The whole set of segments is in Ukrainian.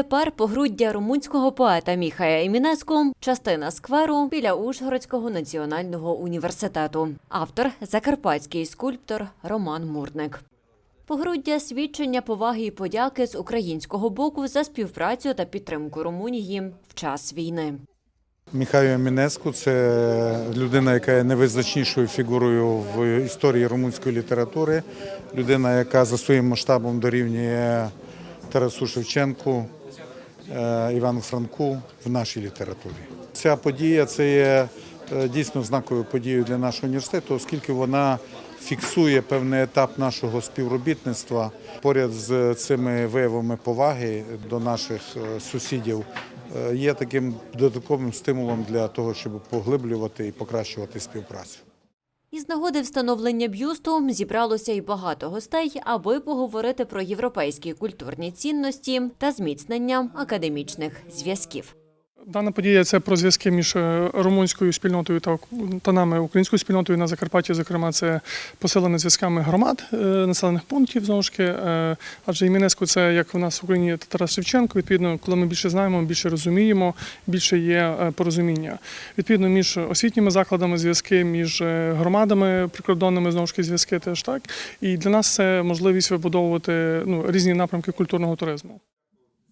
Відтепер погруддя румунського поета Міхая Емінеску – частина скверу біля Ужгородського національного університету. Автор – закарпатський скульптор Роман Мурник. Погруддя свідчення поваги і подяки з українського боку за співпрацю та підтримку Румунії в час війни. Міхайо Мінеску це людина, яка є найвизначнішою фігурою в історії румунської літератури. Людина, яка за своїм масштабом дорівнює Тарасу Шевченку, Івану Франку в нашій літературі. Ця подія це є е, дійсно знаковою подією для нашого університету, оскільки вона фіксує певний етап нашого співробітництва поряд з цими виявами поваги до наших е, сусідів. е, Є таким додатковим стимулом для того, щоб поглиблювати і покращувати співпрацю. Із нагоди встановлення б'юсту зібралося й багато гостей, аби поговорити про європейські культурні цінності та зміцнення академічних зв'язків. Дана подія це про зв'язки між е, румунською спільнотою та, нами, українською спільнотою на Закарпатті. Зокрема, це посилення зв'язками громад е, населених пунктів. Знову ж таки, е, адже Імінеску це як в нас в Україні Тарас Шевченко. Відповідно, коли ми більше знаємо, більше розуміємо, більше є порозуміння. Відповідно, між освітніми закладами зв'язки, між громадами прикордонними знову ж зв'язки теж так. І для нас це можливість вибудовувати ну, різні напрямки культурного туризму.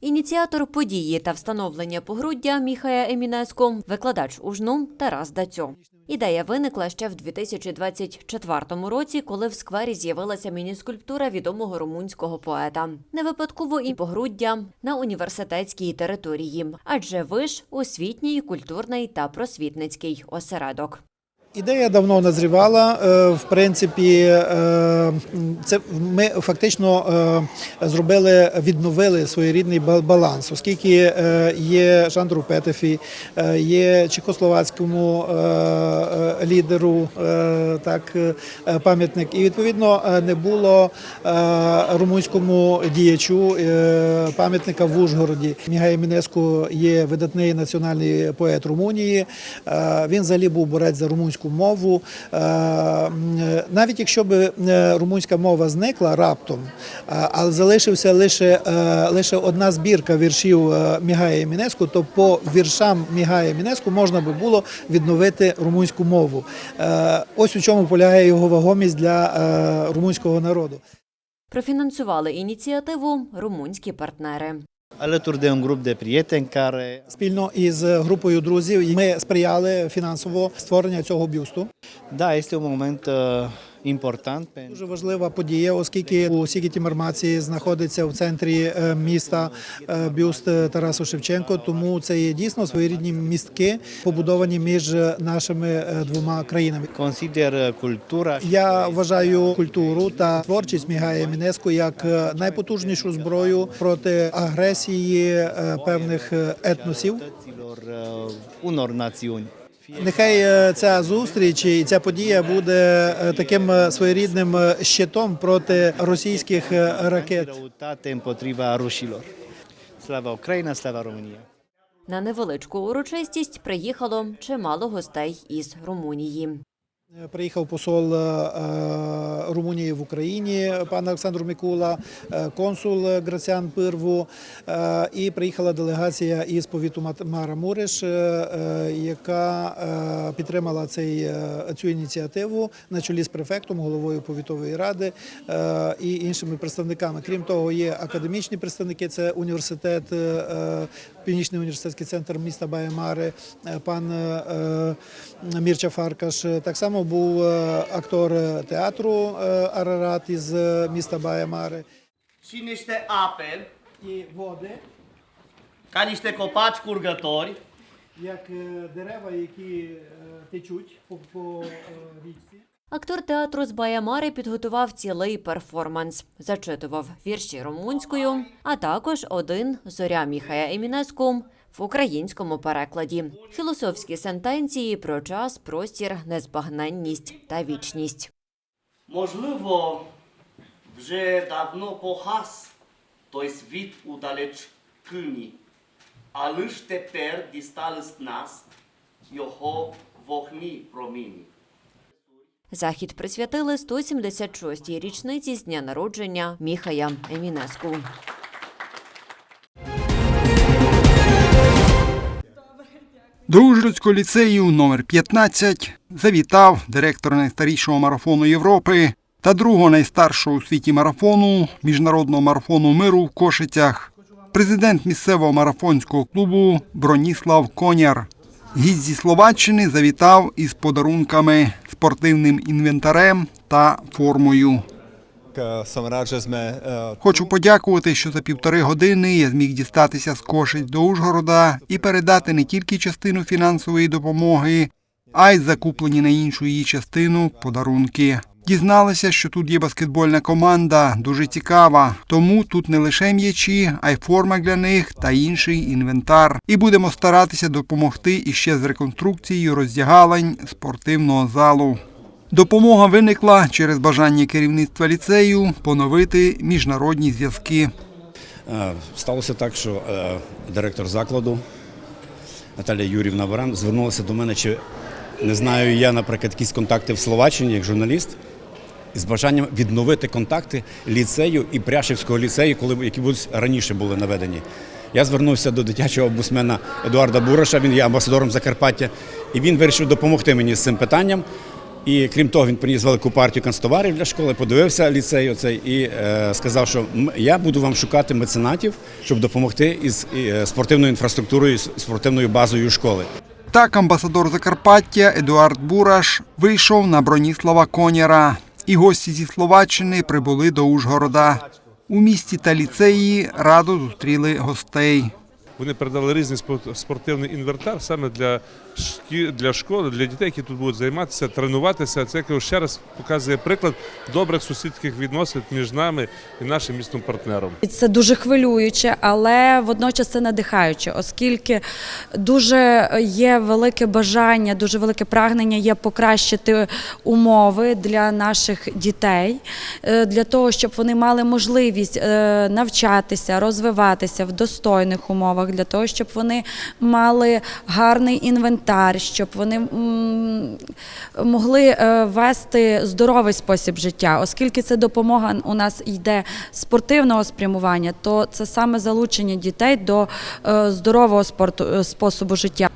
Ініціатор події та встановлення погруддя Міхая Емінеско – викладач УЖНУ Тарас Дацьо. Ідея виникла ще в 2024 році, коли в сквері з'явилася мініскульптура відомого румунського поета. Не випадково і погруддя на університетській території, адже виш – освітній, культурний та просвітницький осередок. Ідея давно назрівала. Е, В принципі, е, це ми фактично е, зробили, відновили своєрідний баланс, оскільки є Жандру Петефі, є чехословацькому лідеру так, пам'ятник, і відповідно не було румунському діячу пам'ятника в Ужгороді. Мігай Мінеску є видатний національний поет Румунії. Він взагалі був борець за румунську мову. Е, Навіть якщо б е, румунська мова зникла раптом, е, але залишився лише, лише одна збірка віршів Мігая Мінеску, то по віршам Мігая Мінеску можна би було відновити румунську мову. Ось у чому полягає його вагомість для румунського народу. Профінансували ініціативу румунські партнери. Alături de un grup de prieteni care Спільно із групою друзів ми сприяли фінансово створення цього бюсту. da, este un moment uh, Дуже важлива подія, оскільки у Сікіті Мармаці знаходиться в центрі е, міста е, бюст е, Тарасу Шевченко. Тому це є дійсно своєрідні містки, побудовані між нашими двома країнами. cultura și Я вважаю культуру та творчість Мігая Мінеску як найпотужнішу зброю проти агресії певних етносів. Нехай е, ця зустріч і ця подія буде е, таким е, своєрідним щитом проти російських ракет. Слава Україна, слава Румунія. На невеличку урочистість приїхало чимало гостей із Румунії. Приїхав посол е, е, Румунії в Україні, пан Олександр Мікула, е, консул Граціан Пирву, е, і приїхала делегація із повіту Мара Муриш, е, е, яка е, підтримала цей, е, цю ініціативу на чолі з префектом, головою повітової ради е, і іншими представниками. Крім того, є академічні представники. Це університет, е, е, Північний університетський центр міста Баямари, е, пан е, е, Мірча Фаркаш. Так само був актор театру Арарат із міста Баямари. și niște ape, І води, niște copaci curgători, як дерева, які течуть по річці. Актор театру з Баямари підготував цілий перформанс, зачитував вірші румунською, а також один зоря Міхая Емінеску в українському перекладі, філософські сентенції про час, простір, незбагненність та вічність. Можливо, вже давно погас той світ удалечкині, але ж тепер дістались нас його вогні проміні. Захід присвятили 176-й річниці з дня народження Міхая Емінеску. До Ужгородського ліцею номер 15 завітав директор найстарішого марафону Європи та другого найстаршого у світі марафону міжнародного марафону миру в Кошицях. Президент місцевого марафонського клубу Броніслав Коняр. Гість зі Словаччини завітав із подарунками спортивним інвентарем та формою. Е, Хочу подякувати, що за півтори години я зміг дістатися з Кошиць до Ужгорода і передати не тільки частину фінансової допомоги, а й закуплені на іншу її частину подарунки. Дізналися, що тут є баскетбольна команда, дуже цікава. Тому тут не лише м'ячі, а й форма для них та інший інвентар. І будемо старатися допомогти іще з реконструкцією роздягалень спортивного залу. Допомога виникла через бажання керівництва ліцею поновити міжнародні зв'язки. Е, Сталося так, що е, директор закладу Наталія Юрівна Баран звернулася до мене, чи не знаю я, наприклад, якісь контакти в Словаччині як журналіст, з бажанням відновити контакти ліцею і Пряшівського ліцею, коли які раніше були наведені. Я звернувся до дитячого обусмена Едуарда Бураша, він є амбасадором Закарпаття, і він вирішив допомогти мені з цим питанням. І крім того, він приніс велику партію канцтоварів для школи, подивився ліцей оцей і е, сказав, що я буду вам шукати меценатів, щоб допомогти із е, спортивною інфраструктурою, спортивною базою школи. Так амбасадор Закарпаття Едуард Бураш вийшов на Броніслава Коняра, і гості зі Словаччини прибули до Ужгорода. У місті та ліцеї радо зустріли гостей. Вони передали різний спорт- спортивний інвентар саме для. Для школи, для дітей, які тут будуть займатися, тренуватися. Це я кажу, ще раз показує приклад добрих сусідських відносин між нами і нашим містом партнером. Це дуже хвилююче, але водночас це надихаюче, оскільки дуже є велике бажання, дуже велике прагнення є покращити умови для наших дітей, е, для того, щоб вони мали можливість е, навчатися, розвиватися в достойних умовах, для того, щоб вони мали гарний інвентар, щоб вони могли е, вести здоровий спосіб життя, оскільки це допомога у нас йде спортивного спрямування, то це саме залучення дітей до е, здорового спорту е, способу життя.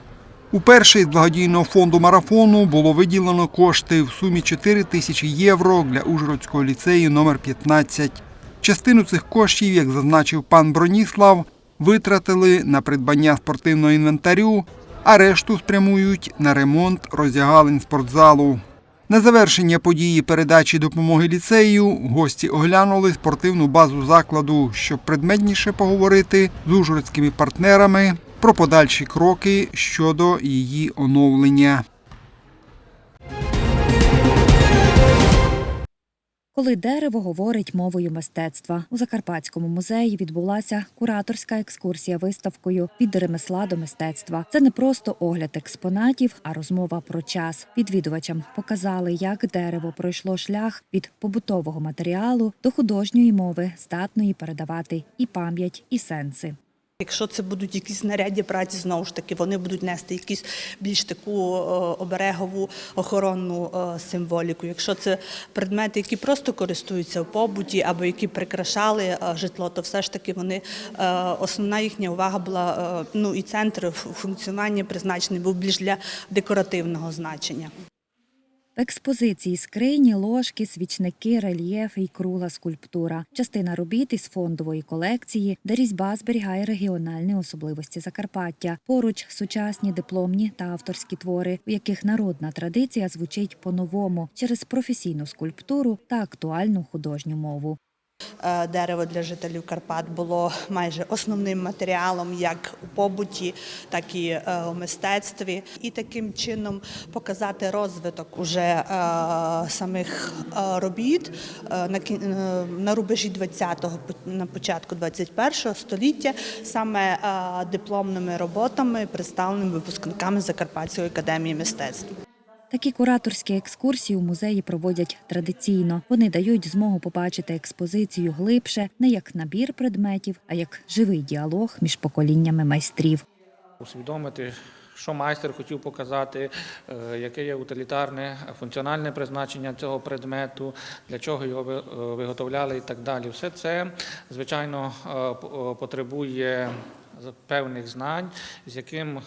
Уперше із благодійного фонду марафону було виділено кошти в сумі 4 тисячі євро для Ужгородського ліцею номер 15. Частину цих коштів, як зазначив пан Броніслав, витратили на придбання спортивного інвентарю, а решту спрямують на ремонт роздягалень спортзалу. На завершення події передачі допомоги ліцею гості оглянули спортивну базу закладу, щоб предметніше поговорити з ужгородськими партнерами про подальші кроки щодо її оновлення. Коли дерево говорить мовою мистецтва у Закарпатському музеї відбулася кураторська екскурсія виставкою від ремесла до мистецтва. Це не просто огляд експонатів, а розмова про час. Відвідувачам показали, як дерево пройшло шлях від побутового матеріалу до художньої мови, здатної передавати і пам'ять, і сенси. Якщо це будуть якісь знаряддя праці, знову ж таки, вони будуть нести якусь більш таку е, оберегову охоронну е, символіку. Якщо це предмети, які просто користуються в побуті або які прикрашали е, житло, то все ж таки вони основна їхня увага була ну і центр функціонування призначений був більш для декоративного значення. В експозиції скрині, ложки, свічники, рельєфи і кругла скульптура. Частина робіт із фондової колекції, де різьба зберігає регіональні особливості Закарпаття. Поруч сучасні дипломні та авторські твори, у яких народна традиція звучить по-новому через професійну скульптуру та актуальну художню мову. Е, Дерево для жителів Карпат було майже основним матеріалом як у побуті, так і е, у мистецтві. І таким чином показати розвиток уже е, самих робіт на, рубежі 20-го, на початку 21-го століття, саме дипломними роботами, представленими випускниками Закарпатської академії мистецтв. Такі кураторські екскурсії у музеї проводять традиційно. Вони дають змогу побачити експозицію глибше, не як набір предметів, а як живий діалог між поколіннями майстрів. усвідомити, що майстер хотів показати, е, яке є утилітарне функціональне призначення цього предмету, для чого його е, виготовляли і так далі. Все це, звичайно, е, потребує певних знань, з яким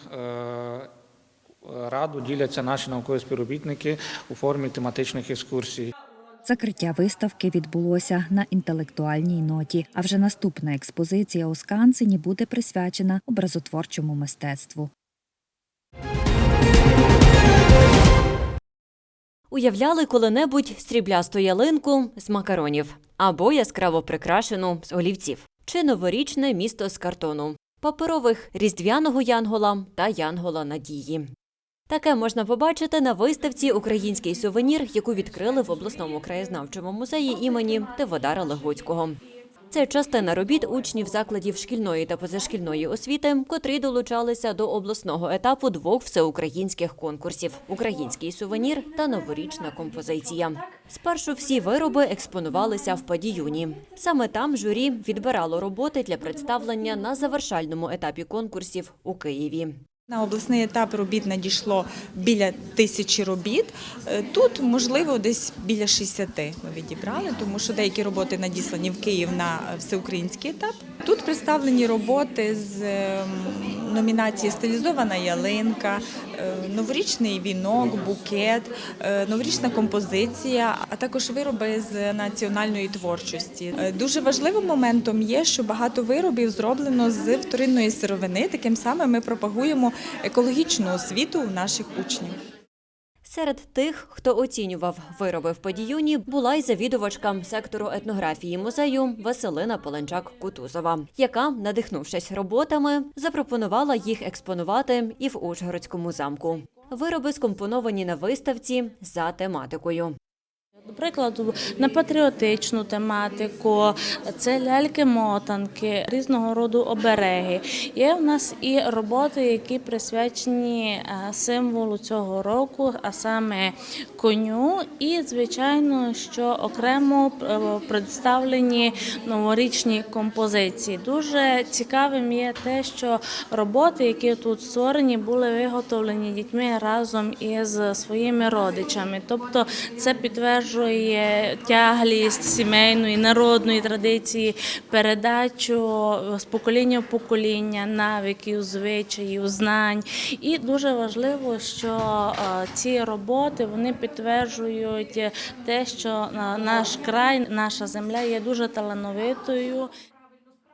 Раду діляться наші наукові співробітники у формі тематичних екскурсій. Закриття виставки відбулося на інтелектуальній ноті. А вже наступна експозиція у Скансені буде присвячена образотворчому мистецтву. Уявляли коли-небудь стріблясту ялинку з макаронів або яскраво прикрашену з олівців, чи новорічне місто з картону, паперових різдвяного янгола та янгола надії. Таке можна побачити на виставці Український сувенір, яку відкрили в обласному краєзнавчому музеї імені Теводара Легоцького. Це частина робіт учнів закладів шкільної та позашкільної освіти, котрі долучалися до обласного етапу двох всеукраїнських конкурсів: Український сувенір та новорічна композиція. Спершу всі вироби експонувалися в падіюні. Саме там журі відбирало роботи для представлення на завершальному етапі конкурсів у Києві. На обласний етап робіт надійшло біля тисячі робіт. Е, Тут, можливо, десь біля 60 ми відібрали, тому що деякі роботи надіслані в Київ на всеукраїнський етап. Тут представлені роботи з ем, номінації Стилізована ялинка, е, новорічний вінок, букет, е, новорічна композиція, а також вироби з національної творчості. Е, Дуже важливим моментом є, що багато виробів зроблено з вторинної сировини. Таким самим ми пропагуємо екологічну освіту у наших учнів. Серед тих, хто оцінював вироби в подіюні, була й завідувачка сектору етнографії музею Василина Поленчак-Кутузова, яка, надихнувшись роботами, запропонувала їх експонувати і в Ужгородському замку. Вироби скомпоновані на виставці за тематикою. До прикладу, на патріотичну тематику, це ляльки-мотанки, різного роду обереги. Є в нас і роботи, які присвячені е, символу цього року, а саме коню. І, звичайно, що окремо е, представлені новорічні композиції. Дуже цікавим є те, що роботи, які тут створені, були виготовлені дітьми разом із своїми родичами. Тобто це підтверджує тяглість сімейної народної традиції, передачу з покоління в покоління навиків, звичаїв, знань. І дуже важливо, що е, ці роботи вони підтверджують те, що е, наш край, наша земля є дуже талановитою.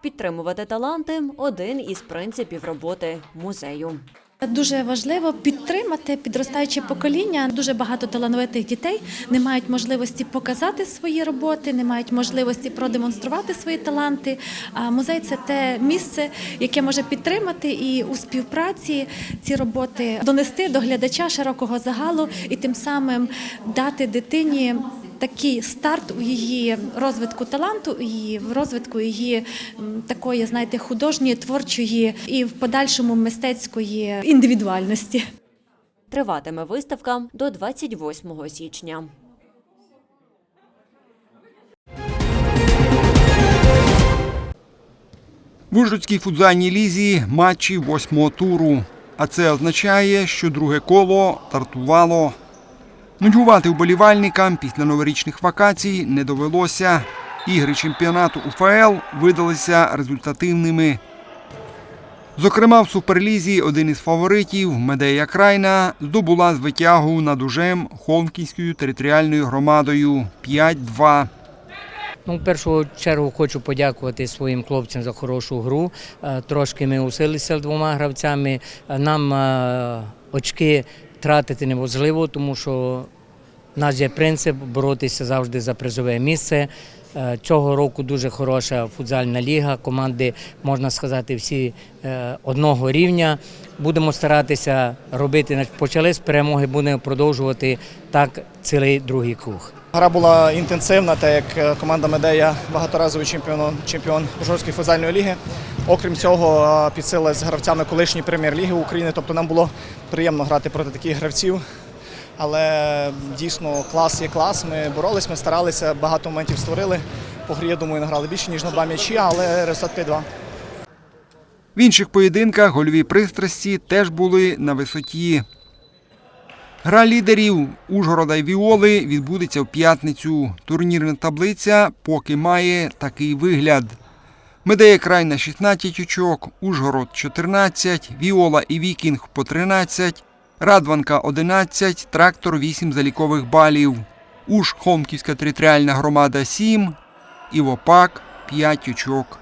Підтримувати таланти один із принципів роботи музею. Дуже важливо підтримати підростаюче покоління. Дуже багато талановитих дітей не мають можливості показати свої роботи, не мають можливості продемонструвати свої таланти. А музей це те місце, яке може підтримати і у співпраці ці роботи донести до глядача широкого загалу і тим самим дати дитині. Такий старт у її розвитку таланту, і в розвитку її такої, знаєте, художньої, творчої і в подальшому мистецької індивідуальності. Триватиме виставка до 28 січня. В Ужгородській футзальній лізі матчі восьмого туру. А це означає, що друге коло стартувало. Нудьгувати вболівальникам після новорічних вакацій не довелося. Ігри чемпіонату УФЛ видалися результативними. Зокрема, в суперлізі один із фаворитів Медея Крайна здобула звитягу над ужем Холмкінською територіальною громадою 5-2. Ну, в першу чергу хочу подякувати своїм хлопцям за хорошу гру. Е, Трошки ми усилилися двома гравцями. Нам е, очки тратити неможливо, тому що в нас є принцип боротися завжди за призове місце. Е, Цього року дуже хороша футзальна ліга. Команди, можна сказати, всі е, одного рівня. Будемо старатися робити. Почали з перемоги, будемо продовжувати так цілий другий круг. Гра була інтенсивна, так як е, команда Медея багаторазовий чемпіон, чемпіон Ужгородської футзальної ліги. Окрім цього, підсилили з гравцями колишньої прем'єр-ліги України. Тобто нам було приємно грати проти таких гравців. Але дійсно клас є клас. Ми боролись, ми старалися, багато моментів створили. По грі, я думаю, награли більше, ніж на два м'ячі, але результат 5-2. В інших поєдинках гольові пристрасті теж були на висоті. Гра лідерів Ужгорода і Віоли відбудеться в п'ятницю. Турнірна таблиця поки має такий вигляд. Медея край на 16 очок, Ужгород 14, Віола і Вікінг по 13, Радванка 11, трактор 8 залікових балів, Уж Хомківська територіальна громада 7, Івопак 5 очок.